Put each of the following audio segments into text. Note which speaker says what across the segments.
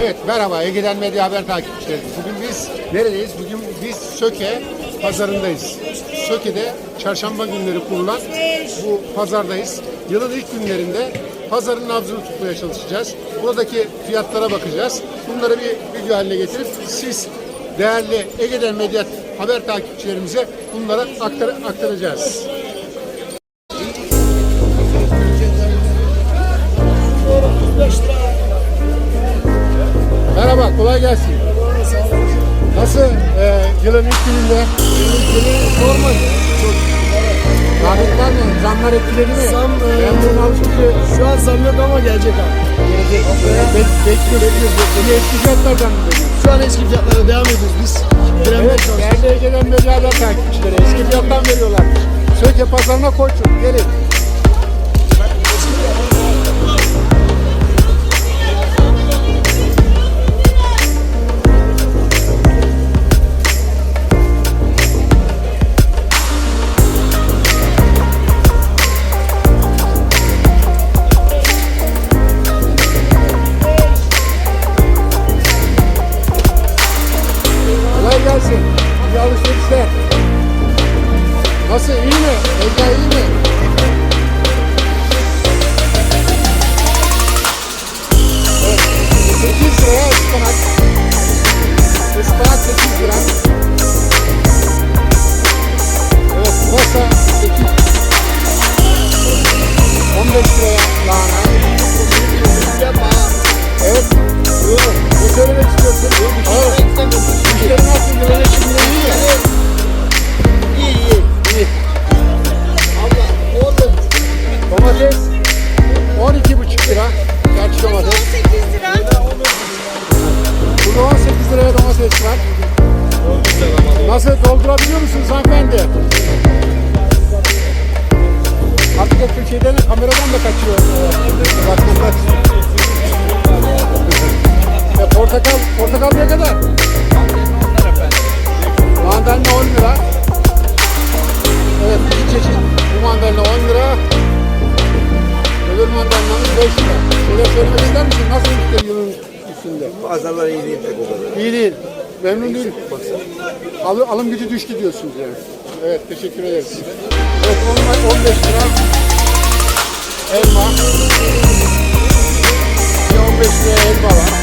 Speaker 1: Evet merhaba Ege'den Medya Haber takipçileri. Bugün biz neredeyiz? Bugün biz Söke pazarındayız. Söke'de çarşamba günleri kurulan bu pazardayız. Yılın ilk günlerinde pazarın nabzını tutmaya çalışacağız. Buradaki fiyatlara bakacağız. Bunları bir video haline getirip siz değerli Ege'den Medya Haber takipçilerimize bunları aktar- aktaracağız. Kolay gelsin. Nasıl e, yılın ilk gününde?
Speaker 2: Normal.
Speaker 1: Rağbet var mı? Zamlar etkiledi mi?
Speaker 2: Zam, e,
Speaker 1: Ben bunu alışınca
Speaker 2: Şu an zam yok ama gelecek abi.
Speaker 1: gelecek. Bek, bekliyoruz. Yine eski fiyatlardan mı bekliyoruz?
Speaker 2: Şu an eski fiyatlara devam ediyoruz biz. Direnmeye
Speaker 1: Evet,
Speaker 2: çalışıyoruz.
Speaker 1: değerli Ege'den Medyalar takipçileri eski fiyattan veriyorlar. Söke pazarına koçum, gelin. Nasıl iyi mi? Evet. 8 liraya ıspanak. Ispanak 8 lira. Evet masa 8. 15 liraya lahana. Evet. Ne söylemek istiyorsun? Evet. İşleri nasıl? Yönetimi iyi mi? Domates 12,5 lira. Gerçi domates.
Speaker 3: 18 lira.
Speaker 1: Burada 18 liraya domates var. Nasıl doldurabiliyor musunuz hanımefendi? Artık o Türkiye'den kameradan da kaçıyor. Vatandaş. E, portakal, portakal ne kadar? Mandalina 10 lira. Evet iki çeşit. Bu mandalina 10 lira. Öbür mandalinamız 5 lira. Şöyle söylemek ister misin? Nasıl gitti yılın üstünde?
Speaker 4: Pazarlar iyi değil pek o kadar.
Speaker 1: İyi değil. Memnun değil. Al, alım gücü düştü diyorsunuz yani. Evet teşekkür ederiz. Evet on- 15 lira elma. Bir 15 liraya elma var.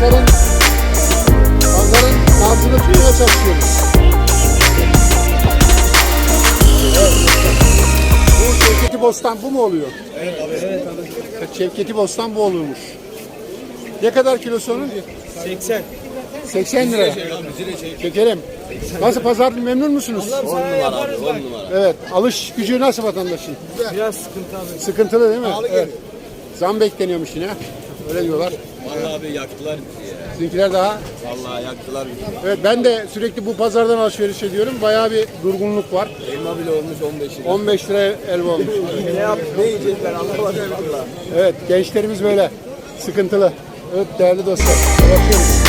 Speaker 1: Pazarın pazarın nabzını tutmaya çalışıyoruz. Evet. Bu Şevketi Bostan bu mu oluyor? Evet abi. Evet, Şevketi Bostan bu oluyormuş. Ne kadar kilosu onun?
Speaker 2: 80.
Speaker 1: 80 lira. Çekelim. Nasıl pazar memnun musunuz?
Speaker 4: 10 numara abi 10 numara.
Speaker 1: Evet. Alış gücü nasıl vatandaşın?
Speaker 2: Biraz sıkıntı abi.
Speaker 1: Sıkıntılı değil mi? Evet. Zam bekleniyormuş yine. Öyle diyorlar.
Speaker 4: Vallahi abi yaktılar bizi ya.
Speaker 1: Sizinkiler daha.
Speaker 4: Vallahi yaktılar bizi.
Speaker 1: Evet ben de sürekli bu pazardan alışveriş ediyorum. Bayağı bir durgunluk var.
Speaker 4: Elma bile olmuş 15 lira.
Speaker 1: 15 lira elma olmuş.
Speaker 4: Ne yap ne yiyecekler anlamadım valla.
Speaker 1: Evet gençlerimiz böyle sıkıntılı. Evet değerli dostlar. Bakıyoruz.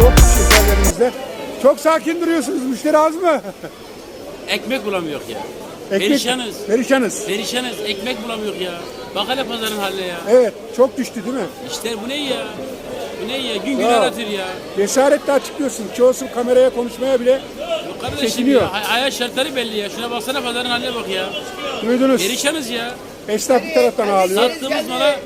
Speaker 1: Yok şekerlerimizde. Çok sakin duruyorsunuz. Müşteri az mı?
Speaker 5: Ekmek bulamıyor ya.
Speaker 1: Ekmek-
Speaker 5: Perişanız.
Speaker 1: Perişanız.
Speaker 5: Perişanız. Ekmek bulamıyor ya. Bak hele pazarın haline ya.
Speaker 1: Evet çok düştü değil mi?
Speaker 5: İşte bu ne ya? Bu ne ya? Gün gün
Speaker 1: Ya.
Speaker 5: aratır ya.
Speaker 1: Cesaretle açıklıyorsun. Çoğusu kameraya konuşmaya bile
Speaker 5: Yok kardeşim
Speaker 1: Çekiniyor.
Speaker 5: ya. hay- Hayat şartları belli ya. Şuna baksana pazarın haline bak ya.
Speaker 1: duydunuz.
Speaker 5: Perişanız ya.
Speaker 1: Esnaf bir taraftan ağlıyor.
Speaker 5: Sattığımız mala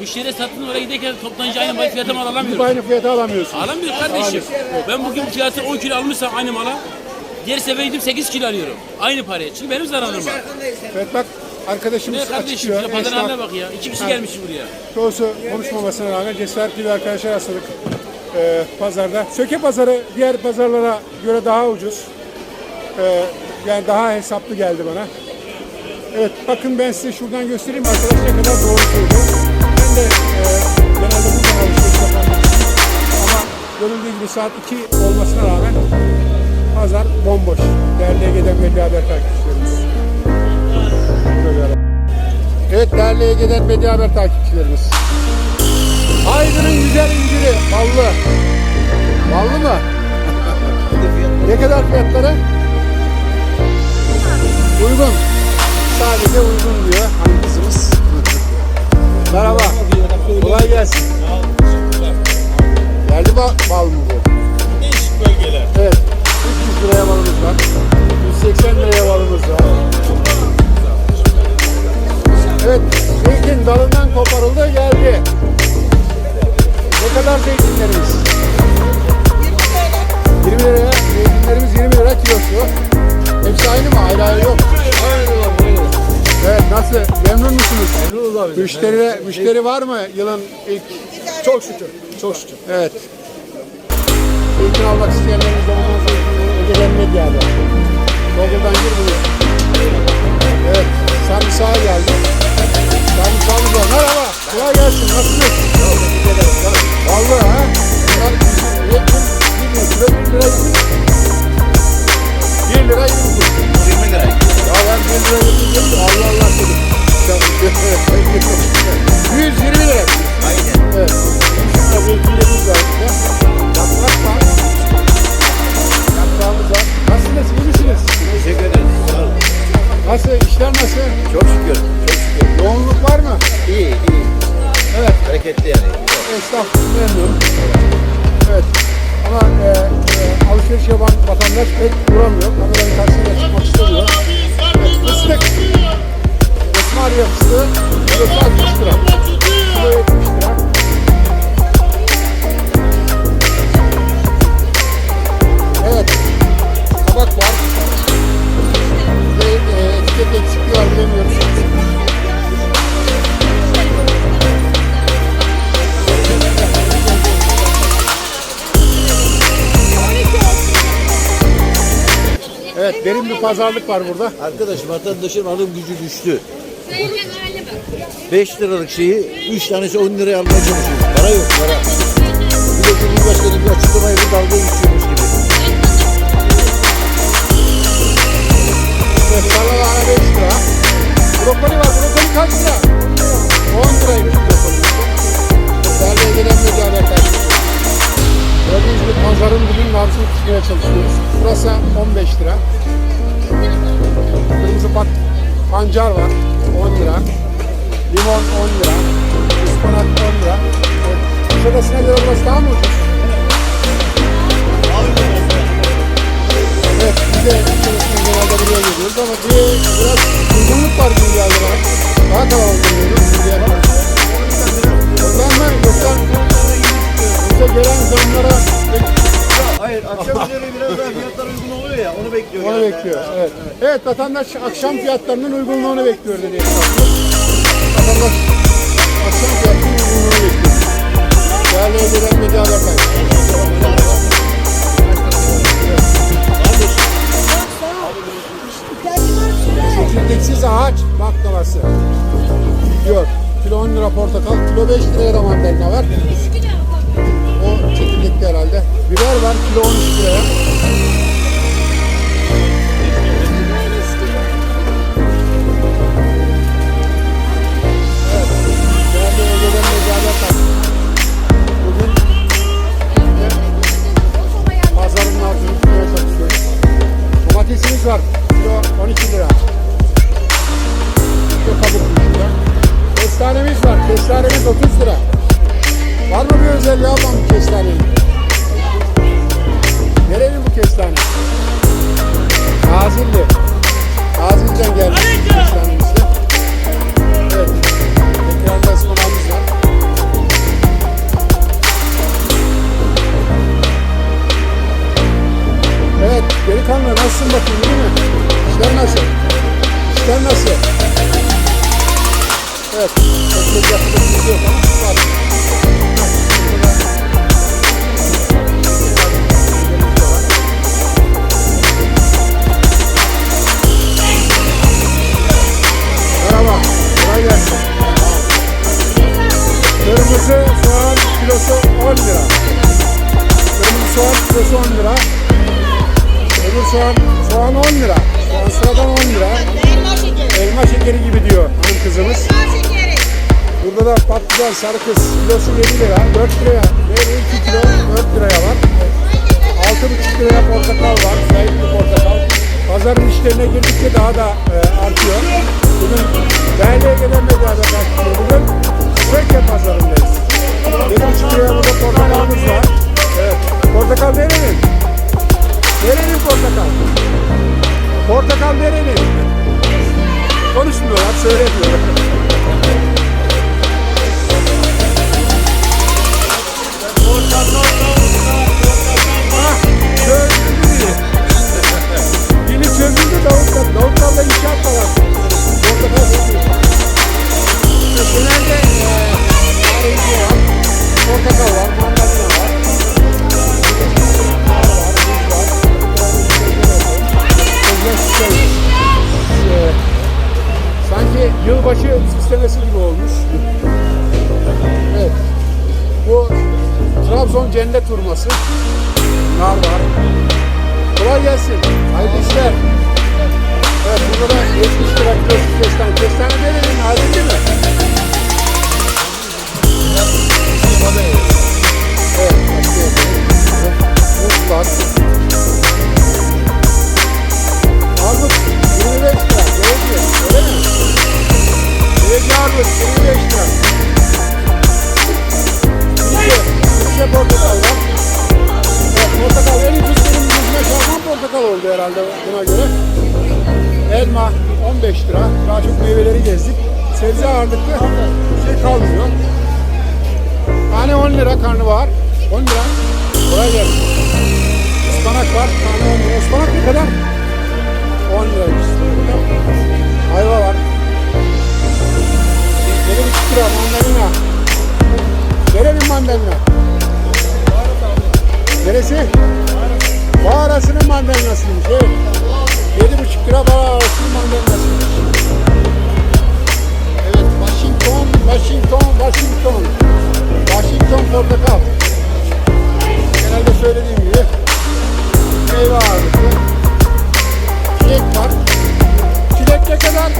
Speaker 5: müşteriye sattığımız mala giderken toptancı aynı mal fiyata mal
Speaker 1: Gidip
Speaker 5: alamıyoruz.
Speaker 1: aynı fiyata alamıyorsun.
Speaker 5: Alamıyoruz kardeşim. Ben bugün fiyatı 10 kilo almışsam aynı mala diğer sefer gidip 8 kilo alıyorum. Aynı paraya. Şimdi benim zararım var.
Speaker 1: Evet bak arkadaşımız
Speaker 5: Ne kardeşim?
Speaker 1: açıklıyor.
Speaker 5: Şuna pazarın
Speaker 1: Esnaf
Speaker 5: haline bak ya. İki kişi gelmiş buraya.
Speaker 1: çoğusu konuşmamasına rağmen cesaretli bir arkadaşa rastladık. e, pazarda. Söke pazarı diğer pazarlara göre daha ucuz. E, yani daha hesaplı geldi bana. Evet bakın ben size şuradan göstereyim arkadaş ne kadar doğru söylüyor. Ben de e, genelde buradan alışveriş yapan birisiyim. Ama görüldüğü gibi saat 2 olmasına rağmen pazar bomboş. Değerli Ege'den Medya Haber takipçilerimiz. Evet değerli Ege'den Medya Haber takipçilerimiz. Aydın'ın güzel inciri, ballı. Ballı mı? ne kadar fiyatları? Uygun. Sadece uygun diyor kızımız. Merhaba. Kolay gelsin. Yerli bal, bal mı bu?
Speaker 4: Değişik bölgeler.
Speaker 1: Evet. 300 liraya balımız var. 180 liraya balımız var. Evet. Zeytin dalından koparıldı geldi. Ne kadar zeytinlerimiz? 20 liraya. Zeytinlerimiz 20 lira kilosu. Hepsi aynı mı? Ayrı ayrı yok. Evet nasıl? Memnun musunuz?
Speaker 2: Memnunuz abi.
Speaker 1: Müşteri, müşteri var mı yılın ilk?
Speaker 2: Çok şükür. Çok şükür.
Speaker 1: Evet. Zeytin almak isteyenlerimiz de zeytinleri Ege'den Medya'da. Google'dan gir bulursun. Evet. Sarımsağa geldi. Sarımsağımız var. Merhaba. Kolay gelsin. Nasılsınız? Vallahi ha. Bunlar bizim üretim 1 lira 1 lira 1 lira 20 kuruş.
Speaker 4: 20 lira.
Speaker 1: Ya ben 1 lira 20 dedim de Allah Allah dedim. 120 lira.
Speaker 4: Aynen.
Speaker 1: Evet. Şurada zeytinlerimiz var. Yaprak var. Yaprağımız var. Nasılsınız? İyi misiniz?
Speaker 4: Teşekkür ederiz. Sağ olun.
Speaker 1: Nasıl? İşler nasıl?
Speaker 4: Çok şükür. Çok şükür.
Speaker 1: Yoğunluk var mı?
Speaker 4: İyi iyi.
Speaker 1: Evet.
Speaker 4: Hareketli yani.
Speaker 1: Esnaf memnun. Evet. Ama e, e, alışveriş yapan vatandaş pek duramıyor. Kameranın karşısına çıkmak istemiyor. Evet. Fıstık. Esmariye fıstığı. Kilosu 60 lira. E, etiket eksikliği var bilemiyoruz. Evet derin bir pazarlık var burada.
Speaker 3: Arkadaş vatandaşın alım gücü düştü. 5 liralık şeyi 3 tanesi 10 liraya almaya çalışıyor. Para yok para. Bir de Cumhurbaşkanı bir açıklama yapıp dalga geçiyormuş
Speaker 1: Brokoli var. Brokoli kaç lira? 10 liraymış brokoli. Değerli gelen medya kardeşim. Gördüğünüz gibi pazarın bugün nabzını tutmaya çalışıyoruz. Burası 15 lira. Kırmızı pat pancar var 10 lira. Limon 10 lira. Ispanak 10 lira. Kuşadası'na göre burası daha mı ucuz? Evet, biz de geliyoruz ama bir biraz uygunluk var gibi geldi bana. Daha kalabalık geliyoruz diğer Ondan mı? Yoksa, yoksa gelen zamlara
Speaker 3: Hayır akşam üzeri biraz daha fiyatlar uygun oluyor ya onu bekliyor.
Speaker 1: onu bekliyor. Evet. Evet, vatandaş akşam fiyatlarının uygunluğunu bekliyor dedi. Vatandaş akşam fiyatlarının uygunluğunu bekliyor. Değerli Ege'den Medya Çekirdeksiz ağaç baklavası. Diyor. Kilo 10 lira portakal, kilo 5 liraya da mandalina var. O çekirdekli herhalde. Biber var, kilo 13 liraya. Nasılsın bakayım iyi mi? İşler nasıl? İşler nasıl? Evet, pek de yapacak bir şey yok ama Öbür soğan, soğan 10 lira. Soğan sıradan 10 lira.
Speaker 6: Elma şekeri.
Speaker 1: Elma şekeri gibi diyor hanım kızımız.
Speaker 6: Elma şekeri.
Speaker 1: Burada da patlıcan sarı kız kilosu 7 lira. 4 liraya. Ve 2 kilo 4 liraya var. 6,5 liraya portakal var. Zeytinli portakal. Pazarın işlerine girdikçe daha da e, artıyor. Bugün değerli gelen medyada başlıyor. Bugün Söke pazarındayız. 7,5 liraya burada portakalımız var. Evet. Portakal nerenin? Nerenin portakal? Portakal nerenin? Konuşmuyorlar, söylemiyorlar. Ah, biri. Biri çözüldü Davut'la. Davut'la inşaat var. Var. Armut 25 lira. Geleci. Öyle mi? Geleci armut 25 lira. Türkiye, Türkiye portakal var. Evet, portakal en ucuz benim yüzüme şalgam portakal oldu herhalde buna göre. Elma 15 lira. Daha çok meyveleri gezdik. Sebze ağırlıklı şey kalmıyor. Tane 10 lira karnabahar. 10 lira. Kolay gelsin. Ispanak var. Tane 10 lira. Ispanak ne kadar? 10 liraymış. Ayva var. 7,5 lira mandalina. Nerenin mandalina? Neresi? Bağarasının mandalinasıymış. Evet. Yedi buçuk lira bağarasının mandalinasıymış. Evet, Washington, Washington, Washington. Washington portakal. Genelde söylediğim gibi meyve ağırlıklı. Çilek var. Çilek ne kadar?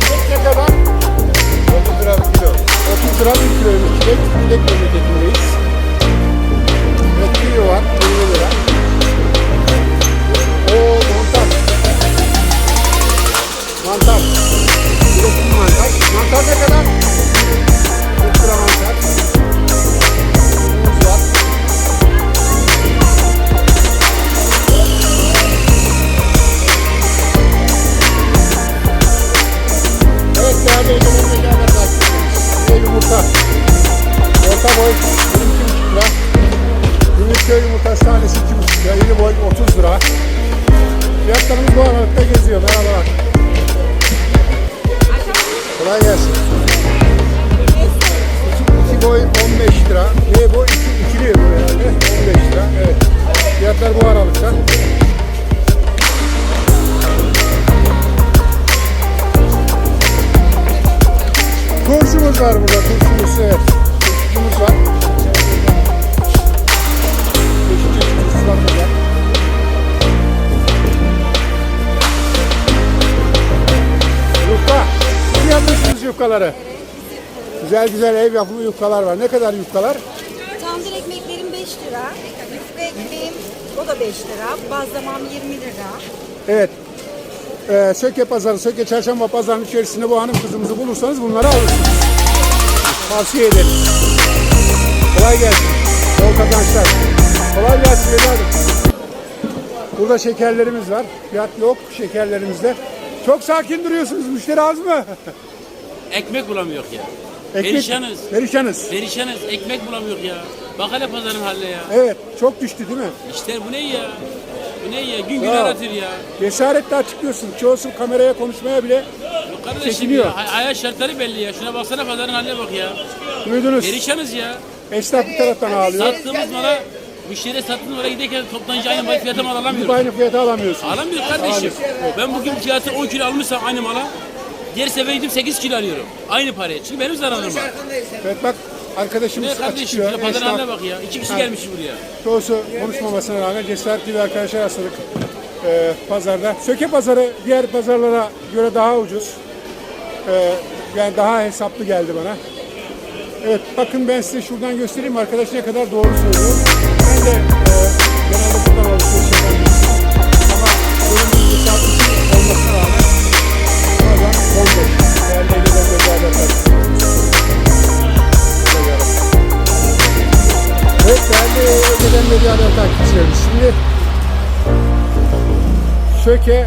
Speaker 1: Çilek ne kadar? 30 lira bir kilo. 30 lira bir kiloymuş çilek. Çilek memleketindeyiz. Evet, kiyo var. 20 lira. Oo, mantar. Mantar. Mantar ne kadar? Turşumuz var burada. Turşumuz evet. Turşumuz var. Turşularımız var. Yufka. Siz yapmışsınız yufkaları. Güzel güzel ev yapımı yufkalar var. Ne kadar yufkalar?
Speaker 6: Tandır ekmeklerim 5 lira. Yufka ekmeğim o da 5 lira. Bazlamam 20 lira.
Speaker 1: Evet. Ee, Söke Pazarı, Söke Çarşamba Pazarı'nın içerisinde bu hanım kızımızı bulursanız bunları alırsınız. Tavsiye ederim. Kolay gelsin. Bol kazançlar. Kolay gelsin evladım. Burada şekerlerimiz var. Fiyat yok şekerlerimizde. Çok sakin duruyorsunuz. Müşteri az mı?
Speaker 5: Ekmek bulamıyor ya.
Speaker 1: Ekmek-
Speaker 5: Perişanız.
Speaker 1: Perişanız.
Speaker 5: Perişanız. Ekmek bulamıyor ya. Bak hele pazarın haline ya.
Speaker 1: Evet. Çok düştü değil mi?
Speaker 5: İşte bu ne ya? Bu ne ya? Gün gün
Speaker 1: Ya.
Speaker 5: aratır ya.
Speaker 1: Cesaretle açıklıyorsun. Çoğusu kameraya konuşmaya bile
Speaker 5: Yok Kardeşim
Speaker 1: Çekiniyor.
Speaker 5: ya. hay- Hayat şartları belli ya. Şuna baksana pazarın haline bak ya.
Speaker 1: duydunuz.
Speaker 5: Perişanız ya.
Speaker 1: Esnaf bir taraftan ağlıyor.
Speaker 5: Sattığımız mala müşteriye sattığımız mala giderken toptancı aynı mal fiyata mal
Speaker 1: Bir
Speaker 5: alamıyoruz.
Speaker 1: aynı fiyata alamıyorsun.
Speaker 5: Alamıyoruz kardeşim. Ben bugün fiyatı 10 kilo almışsam aynı mala diğer sefer gidip 8 kilo alıyorum. Aynı paraya. Çünkü benim zararım var.
Speaker 1: Evet bak arkadaşımız
Speaker 5: Ne kardeşim
Speaker 1: açıklıyor.
Speaker 5: ya pazarın
Speaker 1: Esnaf,
Speaker 5: haline bak ya. İki kişi
Speaker 1: Ha.
Speaker 5: gelmiş buraya.
Speaker 1: çoğusu konuşmamasına rağmen cesaretli bir arkadaşa rastladık e, pazarda. Söke pazarı diğer pazarlara göre daha ucuz. E, yani daha hesaplı geldi bana. Evet bakın ben size şuradan göstereyim arkadaş ne kadar doğru söylüyor. Ben de e, genelde buradan alışveriş yapan birisiyim. Ama bölümün misafirisi olmasına rağmen gelen medya haber takipçilerimiz. Şimdi Söke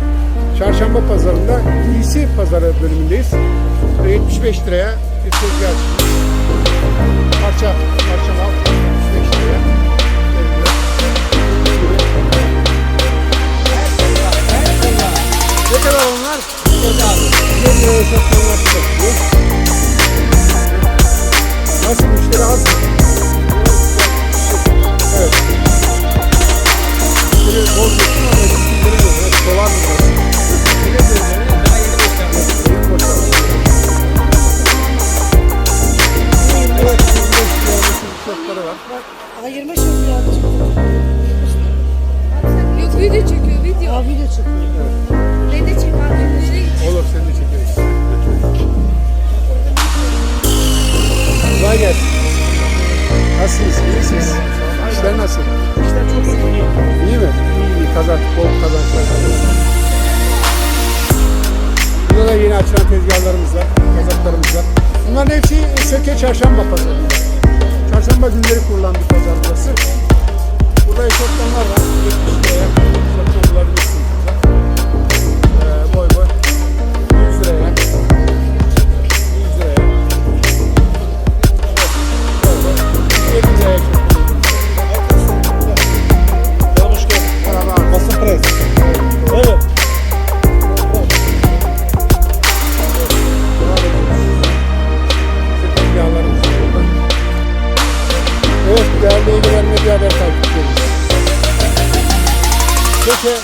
Speaker 1: Çarşamba Pazarı'nda giysi pazarı bölümündeyiz. Ve 75 liraya bir tezgah. Parça, parça mal 75 liraya. Ne kadar onlar? 100 liraya satmanlar satılıyor. Nasıl müşteri az mı? Bol geçsin ama? Yeni boşaldı. Evet, 25 liraya tişörtleri var.
Speaker 7: Yok video çekiyor video.
Speaker 6: Abi de çıkıyor. Ne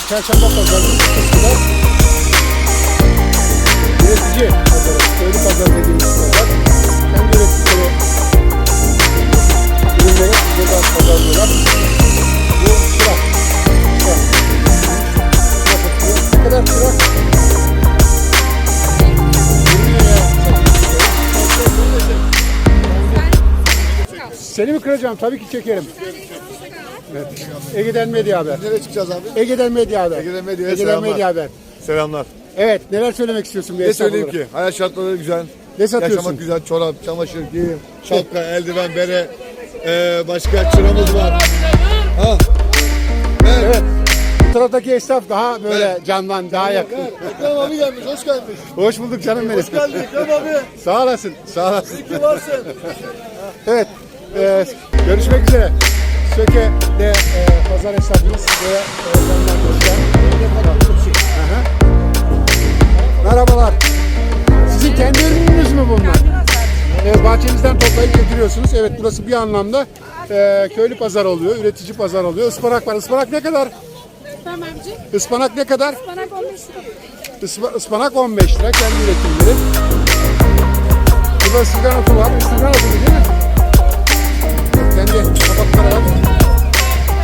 Speaker 1: Çarşamba Pazarı'nın bir kısmı da üretici pazarı, köylü pazarı dediğimiz pazar. Kendi ürettikleri ürünleri burada pazarlıyorlar. Bu çırak. Çırak. Ne kadar çırak? 20 liraya satıyoruz. Seni mi kıracağım? Tabii ki çekerim. Evet. Ege'den Medya Haber.
Speaker 2: Nereye çıkacağız abi?
Speaker 1: Ege'den Medya Haber.
Speaker 2: Ege'den Medya'ya
Speaker 1: Ege'den
Speaker 2: selamlar.
Speaker 1: Medya Haber.
Speaker 2: Selamlar.
Speaker 1: Evet, neler söylemek istiyorsun bir
Speaker 2: Ne
Speaker 1: esnaf
Speaker 2: söyleyeyim
Speaker 1: olarak?
Speaker 2: ki? Hayat şartları güzel.
Speaker 1: Ne satıyorsun?
Speaker 2: Yaşamak güzel. Çorap, çamaşır, giyim, şapka, eldiven, bere. Ee, başka çıramız var. Ha. Evet.
Speaker 1: Evet. Bu taraftaki esnaf daha böyle candan, daha yakın.
Speaker 2: Ekrem abi gelmiş. Hoş gelmiş.
Speaker 1: Hoş bulduk canım benim.
Speaker 2: Hoş geldin Ekrem abi.
Speaker 1: Sağ olasın, sağ olasın.
Speaker 2: İyi ki varsın.
Speaker 1: Evet, e, görüşmek üzere. Söke'de e, pazar esnafımız ve e. Aha. Merhabalar. Sizin kendi ürününüz mü bunlar? Evet, bahçenizden toplayıp getiriyorsunuz. Evet, burası bir anlamda e, köylü pazar oluyor, üretici pazar oluyor. Ispanak var. Ispanak ne kadar? Ispanak ne kadar?
Speaker 7: Bana 15 lira.
Speaker 1: Ispa- ıspanak 15 lira kendi üretimleri. Burada ısırgan otu var. Isırgan otu değil mi? Kendi kabakları var.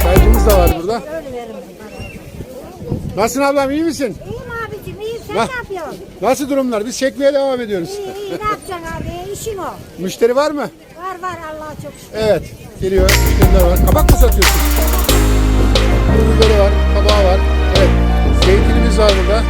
Speaker 1: Çaycımız da var burada. Nasılsın ablam iyi misin?
Speaker 8: İyiyim abicim iyiyim sen ne yapıyorsun?
Speaker 1: Nasıl durumlar? Biz çekmeye devam ediyoruz.
Speaker 8: İyi iyi ne yapacaksın abi işin o.
Speaker 1: Müşteri var mı?
Speaker 8: Var var Allah'a çok şükür.
Speaker 1: Evet. Geliyor. Müşteriler var. Kabak mı satıyorsun? Biberi var. Kabağı var. Evet. Zeytinimiz var burada.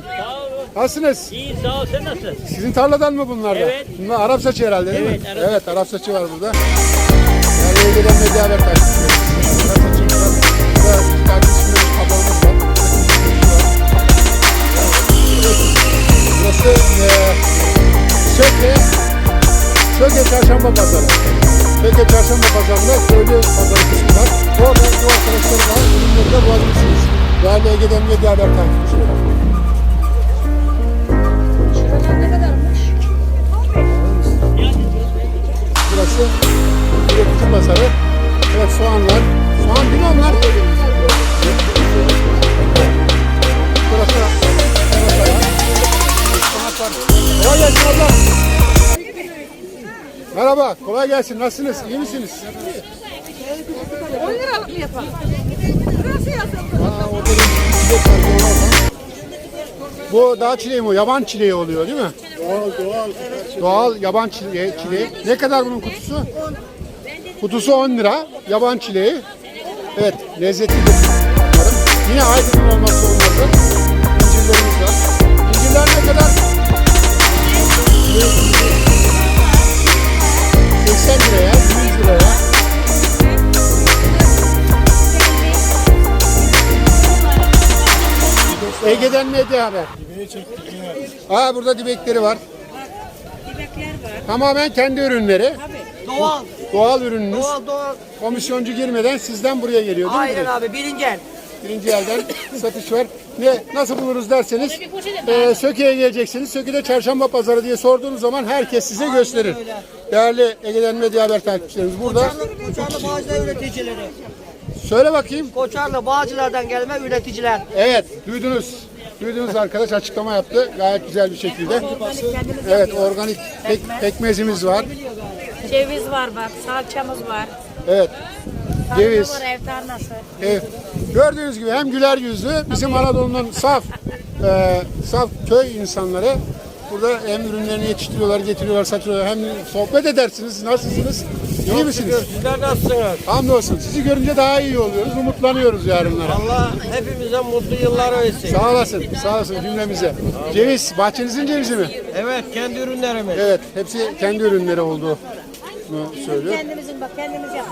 Speaker 1: Kolay gelsin. Nasılsınız?
Speaker 9: İyi sağ ol sen nasılsın?
Speaker 1: Sizin tarladan mı bunlar da?
Speaker 9: Evet.
Speaker 1: Bunlar Arap saçı herhalde değil mi?
Speaker 9: Evet, Arap
Speaker 1: Evet, Arap saçı var burada. Yani ilgiden medya haber. Evet. Burası e, Söke, Söke Çarşamba Pazarı. Söke Çarşamba Pazarı'nda köylü pazarı kısmı var. Orada bu arkadaşları var. Ürünleri de bulabilirsiniz. Değerli Ege'den medya haber takipçileri. Burası üretici pazarı. Evet soğanlar. Soğan var. Soğan var. Kolay gelsin abla. Merhaba, kolay gelsin. Nasılsınız? İyi misiniz?
Speaker 7: 10 liralık mı yapalım?
Speaker 1: Bu dağ çileği mi? Yaban çileği oluyor değil mi? Doğal, doğal. Doğal yaban çileği. çileği. Ne kadar bunun kutusu? Kutusu 10 lira. Yaban çileği. Evet, lezzetli. Yine Aydın'ın olması olmazı. İncirlerimiz var. Ege'den medya haber. Aa burada dibekleri var.
Speaker 6: Dibekler var.
Speaker 1: Tamamen kendi ürünleri.
Speaker 9: Doğal.
Speaker 1: Doğal ürününüz.
Speaker 9: Doğal doğal.
Speaker 1: Komisyoncu girmeden sizden buraya geliyor değil mi?
Speaker 9: Aynen
Speaker 1: direkt?
Speaker 9: abi birinci el.
Speaker 1: Birinci elden satış var. Ne nasıl buluruz derseniz e, Söke'ye geleceksiniz. Söke'de çarşamba pazarı diye sorduğunuz zaman herkes size gösterir. Değerli Ege'den Medya Haber takipçilerimiz burada.
Speaker 9: Koçarlı Bağcılar üreticileri.
Speaker 1: Söyle bakayım.
Speaker 9: Koçarlı Bağcılar'dan gelme üreticiler.
Speaker 1: Evet duydunuz. Duydunuz arkadaş açıklama yaptı. Gayet güzel bir şekilde. Evet organik pek, pekmezimiz var.
Speaker 8: Ceviz var bak, salçamız var.
Speaker 1: Evet. Ceviz.
Speaker 8: Var ev tarlası.
Speaker 1: Evet. Gördüğünüz gibi hem güler yüzlü bizim Anadolu'nun saf e, saf köy insanları burada hem ürünlerini yetiştiriyorlar, getiriyorlar, satıyorlar. Hem sohbet edersiniz. Nasılsınız? İyi misiniz?
Speaker 9: Sizler nasılsınız?
Speaker 1: Hamdolsun. Sizi görünce daha iyi oluyoruz. Umutlanıyoruz yarınlara.
Speaker 9: Allah hepimize mutlu yıllar versin.
Speaker 1: Sağ olasın. Sağ olasın cümlemize. Ceviz. Bahçenizin cevizi mi?
Speaker 9: Evet kendi ürünlerimiz.
Speaker 1: Evet. Hepsi kendi ürünleri olduğunu söylüyor.
Speaker 8: Kendimizin bak, kendimiz yaptık.